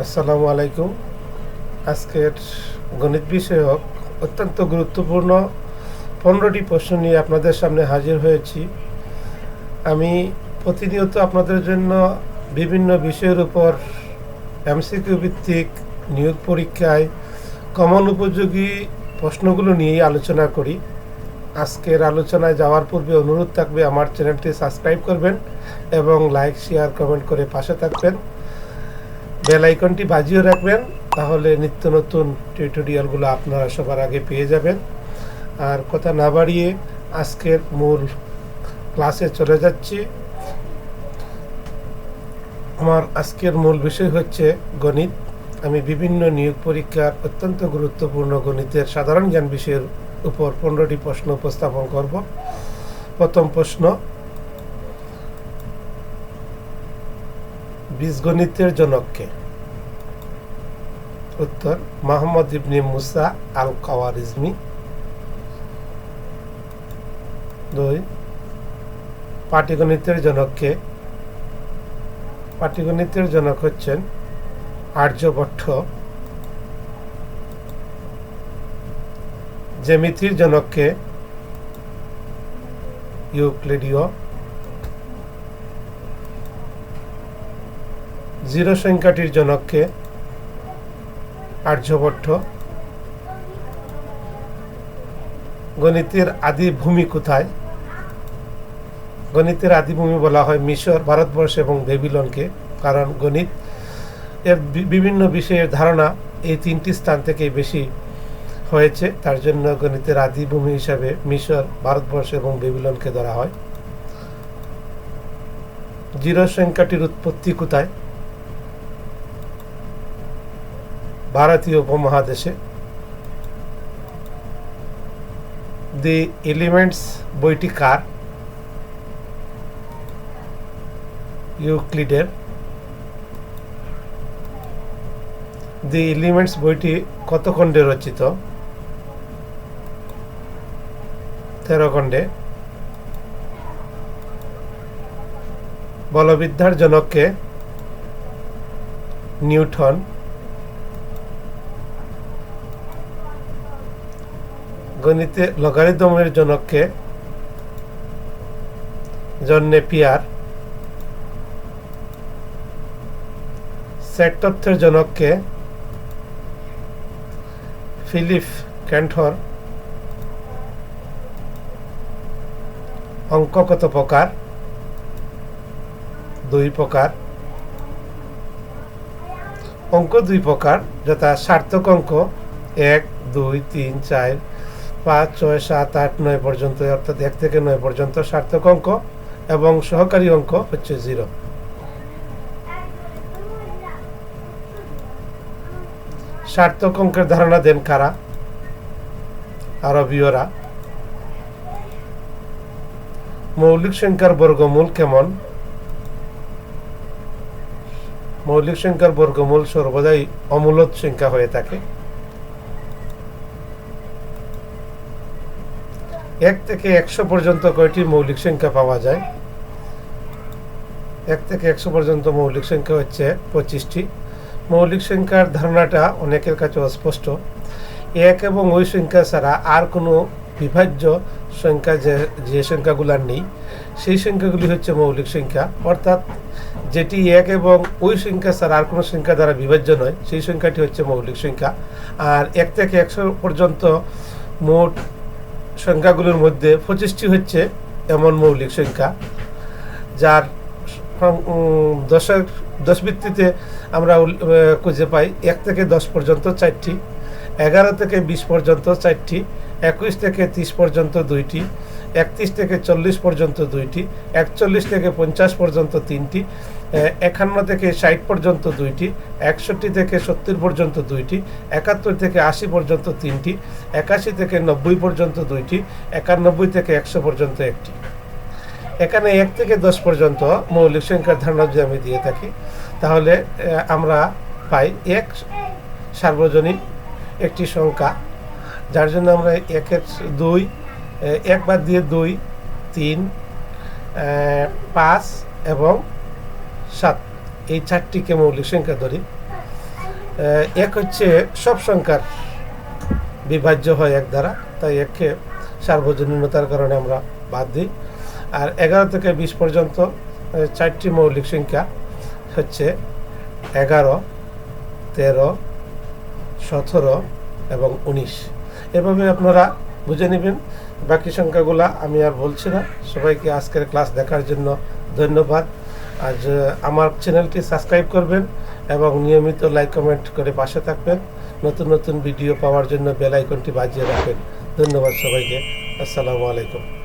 আসসালামু আলাইকুম। আজকের গণিত বিষয়ক অত্যন্ত গুরুত্বপূর্ণ পনেরোটি প্রশ্ন নিয়ে আপনাদের সামনে হাজির হয়েছি। আমি প্রতিনিয়ত আপনাদের জন্য বিভিন্ন বিষয়ের উপর এমসিকিউ ভিত্তিক নিয়োগ পরীক্ষায় কমন উপযোগী প্রশ্নগুলো নিয়েই আলোচনা করি। আজকের আলোচনায় যাওয়ার পূর্বে অনুরোধ থাকবে আমার চ্যানেলটি সাবস্ক্রাইব করবেন এবং লাইক, শেয়ার, কমেন্ট করে পাশে থাকবেন। বেল আইকনটি বাজিয়ে রাখবেন, তাহলে নিত্য নতুন টিউটোরিয়ালগুলো আপনারা সবার আগে পেয়ে যাবেন। আর কথা না বাড়িয়ে আজকের মূল ক্লাসে চলে যাচ্ছি। আমার আজকের মূল বিষয় হচ্ছে গণিত। আমি বিভিন্ন নিয়োগ পরীক্ষার অত্যন্ত গুরুত্বপূর্ণ গণিতের সাধারণ জ্ঞান বিষয়ের উপর পনেরোটি প্রশ্ন উপস্থাপন করব। প্রথম প্রশ্ন বীজগণিতের জনককে। উত্তর, মোহাম্মদ ইবনে মুসা আল কাওয়ারিজমি দুই, পাটিগণিতের জনককে। পাটিগণিতের জনক হচ্ছেন আর্যভট্ট। জ্যামিতির জনককে ইউক্লিডীয়। জিরো সংখ্যাটির জনককে আর্যভট্ট গণিতের আদি ভূমি কোথায়? গণিতের আদিভূমি বলা হয় মিশর, ভারতবর্ষ এবং বেবিলনকে কারণ গণিত এর বিভিন্ন বিষয়ের ধারণা এই তিনটি স্থান থেকে বেশি হয়েছে। তার জন্য গণিতের আদিভূমি হিসাবে মিশর, ভারতবর্ষ এবং বেবিলনকে ধরা হয়। জিরো সংখ্যাটির উৎপত্তি কোথায়? ভারতীয় উপমহাদেশে। দি এলিমেন্টস বইটি কার? ইউক্লিডের। দি এলিমেন্টস বইটি কত খণ্ডে রচিত? তেরো খণ্ডে বলবিদ্যার জনককে নিউটন। গণিতে লগারিদমের জনককে জন নেপিয়ার সেট তথ্যের জনককে ফিলিপ ক্যান্টর, অঙ্ক কত প্রকার? দুই প্রকার। অঙ্ক দুই প্রকার, যথা সার্থক অঙ্ক এক, দুই, তিন, চার পাঁচ, ছয়, সাত, আট, নয় পর্যন্ত, অর্থাৎ এক থেকে নয় পর্যন্ত সার্থক অঙ্ক এবং সহকারী অঙ্ক হচ্ছে জিরো। সার্থক অঙ্কের ধারণা দেন কারা? আরবীয়রা মৌলিক সংখ্যার বর্গমূল কেমন? মৌলিক সংখ্যার বর্গমূল সর্বদাই অমূলত সংখ্যা হয়ে থাকে। এক থেকে একশো পর্যন্ত কয়টি মৌলিক সংখ্যা পাওয়া যায়? এক থেকে একশো পর্যন্ত মৌলিক সংখ্যা হচ্ছে পঁচিশটি। মৌলিক সংখ্যার ধারণাটা অনেকের কাছে অস্পষ্ট। এক এবং ওই সংখ্যা ছাড়া আর কোনো বিভাজ্য সংখ্যা যে যে সংখ্যাগুলার নেই, সেই সংখ্যাগুলি হচ্ছে মৌলিক সংখ্যা। অর্থাৎ যেটি এক এবং ওই সংখ্যা ছাড়া আর কোনো সংখ্যা দ্বারা বিভাজ্য নয়, সেই সংখ্যাটি হচ্ছে মৌলিক সংখ্যা। আর এক থেকে একশো পর্যন্ত মোট সংখ্যাগুলোর মধ্যে পঁচিশটি হচ্ছে এমন মৌলিক সংখ্যা, যার দশের দশ ভিত্তিতে আমরা খুঁজে পাই। এক থেকে দশ পর্যন্ত চারটি, এগারো থেকে বিশ পর্যন্ত চারটি একুশ থেকে তিরিশ পর্যন্ত দুইটি, একত্রিশ থেকে চল্লিশ পর্যন্ত দুইটি, একচল্লিশ থেকে পঞ্চাশ পর্যন্ত তিনটি একান্ন থেকে ষাট পর্যন্ত দুইটি, একষট্টি থেকে সত্তর পর্যন্ত দুইটি, একাত্তর থেকে আশি পর্যন্ত তিনটি, একাশি থেকে নব্বই পর্যন্ত দুইটি, একানব্বই থেকে একশো পর্যন্ত একটি। এখানে এক থেকে দশ পর্যন্ত মৌলিক সংখ্যার ধারণা যদি আমি দিয়ে থাকি, তাহলে আমরা পাই এক সার্বজনীন একটি সংখ্যা যার জন্য আমরা একের দুই আহ, এক বাদ দিয়ে দুই তিন পাঁচ এবং সাত। এই চারটিকে মৌলিক সংখ্যা ধরি। এক হচ্ছে সব সংখ্যার বিভাজ্য হয় এক দ্বারা তাই এককে সার্বজনীনতার কারণে আমরা বাদ দিই। আর এগারো থেকে বিশ পর্যন্ত চারটি মৌলিক সংখ্যা হচ্ছে এগারো তেরো সতেরো এবং উনিশ। এভাবে আপনারা বুঝে নেবেন। বাকি সংখ্যাগুলো আমি আর বলছি না। সবাইকে আজকের ক্লাস দেখার জন্য ধন্যবাদ। আজ আমার চ্যানেলটি সাবস্ক্রাইব করবেন এবং নিয়মিত লাইক, কমেন্ট করে পাশে থাকবেন। নতুন নতুন ভিডিও পাওয়ার জন্য বেল আইকনটি বাজিয়ে রাখবেন। ধন্যবাদ সবাইকে। আসসালামু আলাইকুম।